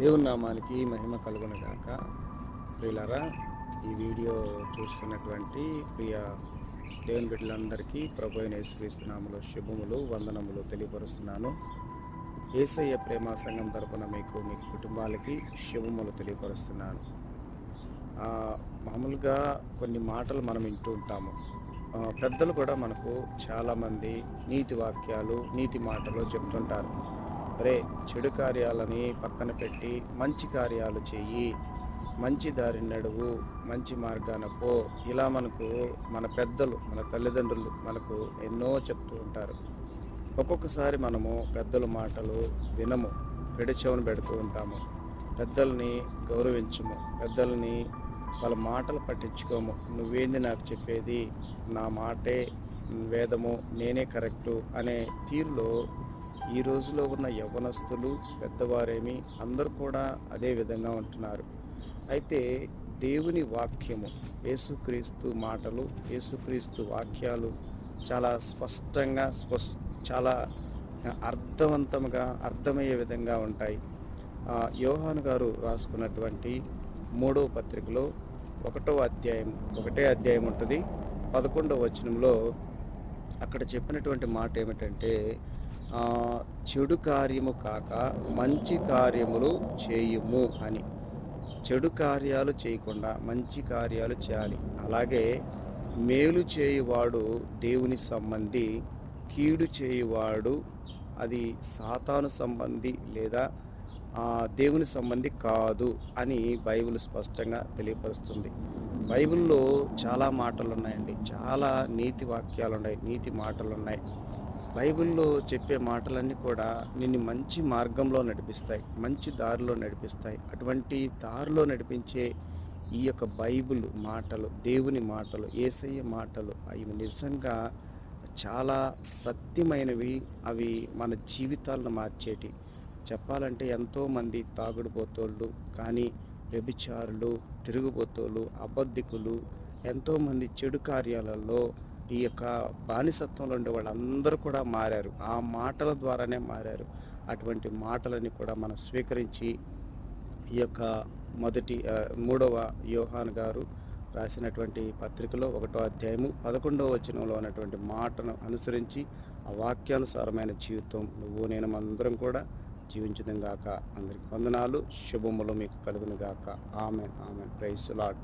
దేవుని నామానికి మహిమ కలుగునగాక. ప్రియులరా ఈ వీడియో చూస్తున్నటువంటి ప్రియ దేవుని బిడ్డలందరికీ ప్రభు అయిన శుభములు వందనములు తెలియపరుస్తున్నాను. ఏసయ్య ప్రేమ సంఘం తరపున మీకు మీ కుటుంబాలకి శుభములు తెలియపరుస్తున్నాను. మామూలుగా కొన్ని మాటలు మనం వింటూ ఉంటాము. పెద్దలు కూడా మనకు చాలామంది నీతి వాక్యాలు నీతి మాటలు చెప్తుంటారు. అరే చెడు కార్యాలని పక్కన పెట్టి మంచి కార్యాలు చెయ్యి. మంచి దారి నడువు మంచి మార్గాన పో. ఇలా మనకు మన పెద్దలు మన తల్లిదండ్రులు మనకు ఎన్నో చెప్తూ ఉంటారు. ఒక్కొక్కసారి మనము పెద్దల మాటలు వినము పెడిచెవును పెడుతూ ఉంటాము. పెద్దల్ని గౌరవించము పెద్దల్ని వాళ్ళ మాటలు పట్టించుకోము. నువ్వేంది నాకు చెప్పేది? నా మాటే వేదము నేనే కరెక్టు అనే తీరులో ఈ రోజులో ఉన్న యవ్వనస్తులు పెద్దవారేమి అందరూ కూడా అదే విధంగా ఉంటున్నారు. అయితే దేవుని వాక్యము యేసుక్రీస్తు మాటలు యేసుక్రీస్తు వాక్యాలు చాలా స్పష్టంగా స్పష్ చాలా అర్థవంతంగా అర్థమయ్యే విధంగా ఉంటాయి. ఆ, యోహాను గారు రాసుకున్నటువంటి మూడవ పత్రికలో ఒకటో అధ్యాయం ఒకటే అధ్యాయం ఉంటుంది. పదకొండవ వచనంలో అక్కడ చెప్పినటువంటి మాట ఏమిటంటే చెడు కార్యము కాక మంచి కార్యములు చేయుము అని. చెడు కార్యాలు చేయకుండా మంచి కార్యాలు చేయాలి. అలాగే మేలు చేయువాడు దేవుని సంబంధి కీడు చేయువాడు అది సాతాను సంబంధి లేదా దేవుని సంబంధి కాదు అని బైబిల్ స్పష్టంగా తెలియపరుస్తుంది. బైబిల్లో చాలా మాటలు ఉన్నాయండి చాలా నీతి వాక్యాలు ఉన్నాయి నీతి మాటలు ఉన్నాయి బైబిల్లో చెప్పే మాటలన్నీ కూడా నిన్ను మంచి మార్గంలో నడిపిస్తాయి మంచి దారిలో నడిపిస్తాయి. అటువంటి దారిలో నడిపించే ఈ యొక్క బైబిల్ మాటలు దేవుని మాటలు ఏసయ్య మాటలు అవి నిజంగా చాలా సత్యమైనవి. అవి మన జీవితాలను మార్చేటి. చెప్పాలంటే ఎంతోమంది తాగుడుపోతోళ్ళు కానీ వ్యభిచారులు తిరుగుబోతోళ్ళు అబద్ధికులు ఎంతోమంది చెడు కార్యాలలో ఈ యొక్క బానిసత్వంలో ఉండే వాళ్ళందరూ కూడా మారారు. ఆ మాటల ద్వారానే మారారు. అటువంటి మాటలని కూడా మనం స్వీకరించి ఈ యొక్క మొదటి మూడవ యోహాన్ గారు రాసినటువంటి పత్రికలో ఒకటో అధ్యాయము పదకొండవ వచనంలో ఉన్నటువంటి మాటను అనుసరించి ఆ వాక్యానుసారమైన జీవితం నువ్వు నేను అందరం కూడా జీవించడం గాక. అందరికి వందనాలు. శుభములు మీకు కలుగును గాక. ఆమె ఆమె ప్రైస్ లాడ్